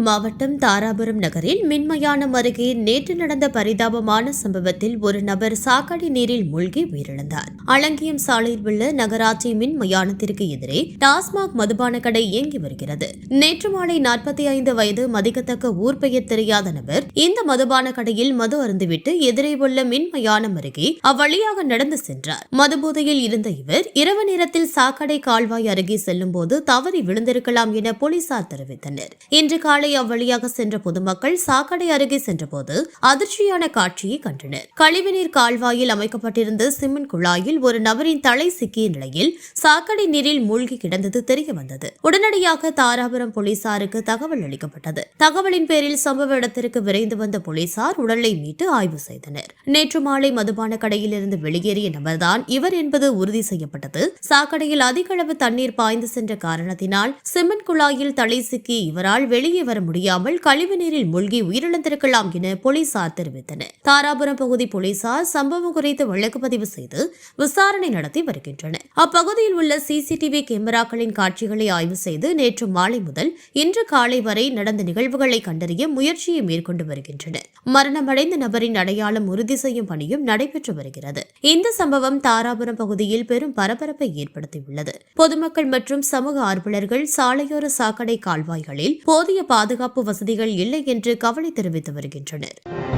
மாவட்டம் தாராபுரம் நகரில் மின்மயானம் அருகே நேற்று நடந்த பரிதாபமான சம்பவத்தில் ஒரு நபர் சாக்கடை நீரில் மூழ்கி உயிரிழந்தார். அலங்கியம் சாலையில் உள்ள நகராட்சி மின்மயானத்திற்கு எதிரே டாஸ்மாக் மதுபான கடை இயங்கி வருகிறது. நேற்று மாலை நாற்பத்தி ஐந்து வயது மதிக்கத்தக்க ஊர் பெயர் தெரியாத நபர் இந்த மதுபான கடையில் மது அருந்துவிட்டு எதிரே உள்ள மின்மயானம் அருகே அவ்வழியாக நடந்து சென்றார். மதுபோதையில் இருந்த இவர் இரவு நேரத்தில் சாக்கடை கால்வாய் அருகே செல்லும் போது தவறி விழுந்திருக்கலாம் என போலீசார் தெரிவித்தனர். இன்று காலை அவ்வழியாக சென்ற பொதுமக்கள் சாக்கடை அருகே சென்றபோது அதிர்ச்சியான காட்சியை கண்டனர். கழிவுநீர் கால்வாயில் அமைக்கப்பட்டிருந்த சிமெண்ட் குழாயில் ஒரு நபரின் தலை சிக்கிய நிலையில் சாக்கடை நீரில் மூழ்கி கிடந்தது தெரிய வந்தது. உடனடியாக தாராபுரம் போலீசாருக்கு தகவல் அளிக்கப்பட்டது. தகவலின் பேரில் சம்பவ இடத்திற்கு விரைந்து வந்த போலீசார் உடலை மீட்டு ஆய்வு செய்தனர். நேற்று மாலை மதுபான கடையிலிருந்து வெளியேறிய நபர்தான் இவர் என்பது உறுதி செய்யப்பட்டது. சாக்கடையில் அதிக அளவு தண்ணீர் பாய்ந்து சென்ற காரணத்தினால் சிமெண்ட் குழாயில் தலை சிக்கி இவரால் வெளியே வர முடியாமல் கழிவுநீரில் மூழ்கி உயிரிழந்திருக்கலாம் என போலீசார் தெரிவித்தனர். தாராபுரம் பகுதி போலீசார் சம்பவம் குறித்து வழக்கு பதிவு செய்து விசாரணை நடத்தி வருகின்றனர். அப்பகுதியில் உள்ள சிசிடிவி கேமராக்களின் காட்சிகளை ஆய்வு செய்து நேற்று மாலை முதல் இன்று காலை வரை நடந்த நிகழ்வுகளை கண்டறிய முயற்சியை மேற்கொண்டு வருகின்றனர். மரணமடைந்த நபரின் அடையாளம் உறுதி செய்யும் பணியும் நடைபெற்று வருகிறது. இந்த சம்பவம் தாராபுரம் பகுதியில் பெரும் பரபரப்பை ஏற்படுத்தியுள்ளது. பொதுமக்கள் மற்றும் சமூக ஆர்வலர்கள் சாலையோர சாக்கடை கால்வாய்களில் போதிய பாதுகாப்பு வசதிகள் இல்லை என்று கவலை தெரிவித்து வருகின்றனர்.